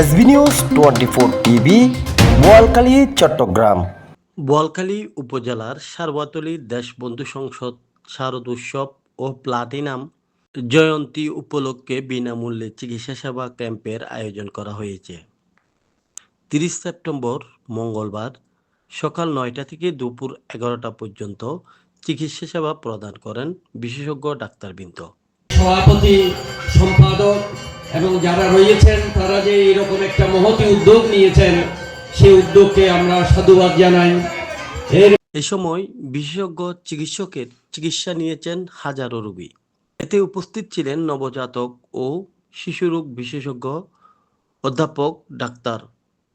SB news twenty four TV Boalkhali Chattogram. Boalkhali উপজেলার সারওয়াতলী দেশবন্ধু সংসদ শারদ উৎসব ও প্লাটিনাম জয়ন্তী উপলক্ষে বিনামূল্যে চিকিৎসা সেবা ক্যাম্পের আয়োজন করা হয়েছে। তিরিশ সেপ্টেম্বর মঙ্গলবার সকাল নয়টা থেকে দুপুর এগারোটা পর্যন্ত চিকিৎসা সেবা প্রদান করেন বিশেষজ্ঞ ডাক্তারবৃন্দ। সভাপতি সম্পাদক এবং যারা রয়েছেন তারা যে এরকম একটা মহতি উদ্যোগ নিয়েছেন সেই উদ্যোগকে আমরা সাধুবাদ জানাই। এর এ সময় বিশেষজ্ঞ চিকিৎসকের চিকিৎসা নিয়েছেন হাজারো রোগী। এতে উপস্থিত ছিলেন নবজাতক ও শিশুরোগ বিশেষজ্ঞ অধ্যাপক ডাক্তার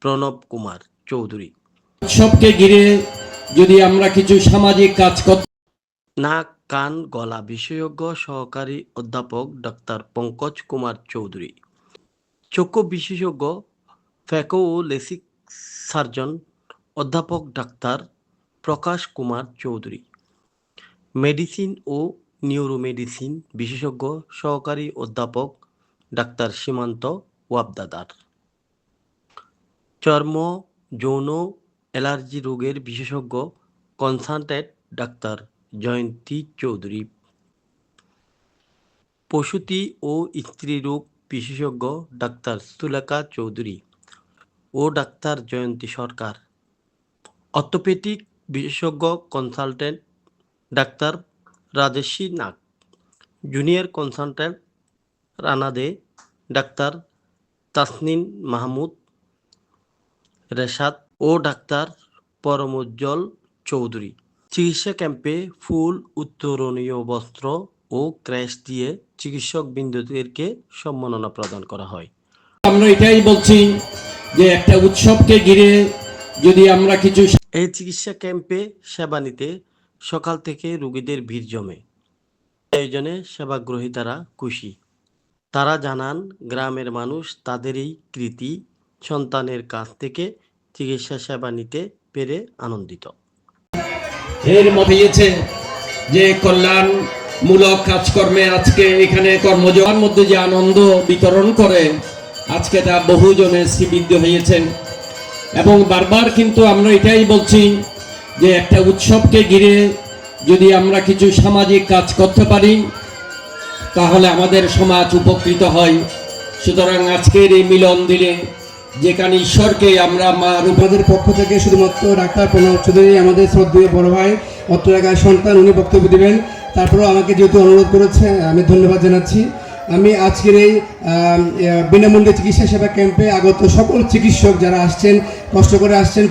প্রণব কুমার চৌধুরী। উৎসবকে ঘিরে যদি আমরা কিছু সামাজিক কাজ করতে নাক কান গলা বিশেষজ্ঞ সহকারী অধ্যাপক ডাক্তার পঙ্কজ কুমার চৌধুরী। চক্ষু বিশেষজ্ঞ ফ্যাকো ও লেসিক সার্জন অধ্যাপক ডাক্তার প্রকাশ কুমার চৌধুরী। মেডিসিন ও নিউরোমেডিসিন বিশেষজ্ঞ সহকারী অধ্যাপক ডাক্তার সীমান্ত ওয়াবদাদার। চর্ম, যৌন, অ্যালার্জি রোগের বিশেষজ্ঞ কনসালটেন্ট ডাক্তার জয়ন্তী চৌধুরী। প্রসূতি ও স্ত্রীরোগ বিশেষজ্ঞ ডাক্তার সুলেখা চৌধুরী ও ডাক্তার জয়ন্তী সরকার। অর্থোপেডিক বিশেষজ্ঞ consultant doctor Rajaswi Nag. Junior consultant Rana Dey, doctor Tasnin Mahmud Reshad ও ডাক্তার পরমোজ্জ্বল চৌধুরী। চিকিৎসা ক্যাম্পে ফুল উত্তরণীয় বস্ত্র ও ক্র্যাশ দিয়ে চিকিৎসক বিন্দুদেরকে সম্মাননা প্রদান করা হয়। আমরা এটাই বলছি যে একটা উৎসবকে ঘিরে যদি আমরা কিছু এই চিকিৎসা ক্যাম্পে সেবা নিতে সকাল থেকে রোগীদের ভিড় জমে। আয়োজনে সেবাগ্রহীতারা খুশি। তারা জানান গ্রামের মানুষ তাদের এই কৃতি সন্তানের কাছ থেকে চিকিৎসা সেবা নিতে পেরে আনন্দিত। এর মধ্যে যে কল্যাণমূলক কাজকর্মে আজকে এখানে কর্মজীবনের মধ্যে যে আনন্দ বিতরণ করে, আজকে তা বহুজনে শ্রীবৃদ্ধ হয়েছেন। এবং বারবার কিন্তু আমরা এটাই বলছি যে একটা উৎসবকে ঘিরে যদি আমরা কিছু সামাজিক কাজ করতে পারি, তাহলে আমাদের সমাজ উপকৃত হয়। সুতরাং আজকের এই মিলন দিনে যেখানে ঈশ্বরকে আমরা মা রূপাদের পক্ষ থেকে শুধুমাত্র ডাক্তার প্রণব চৌধুরী, আমাদের শ্রদ্ধেয় বড় ভাই অত্র এলাকার সন্তান, উনি বক্তব্য দেবেন। তারপরেও আমাকে যেহেতু অনুরোধ করেছে, আমি ধন্যবাদ জানাচ্ছি। আমি আজকের এই বিনামূল্যে চিকিৎসা সেবা ক্যাম্পে আগত সকল চিকিৎসক যারা আসছেন, কষ্ট করে আসছেন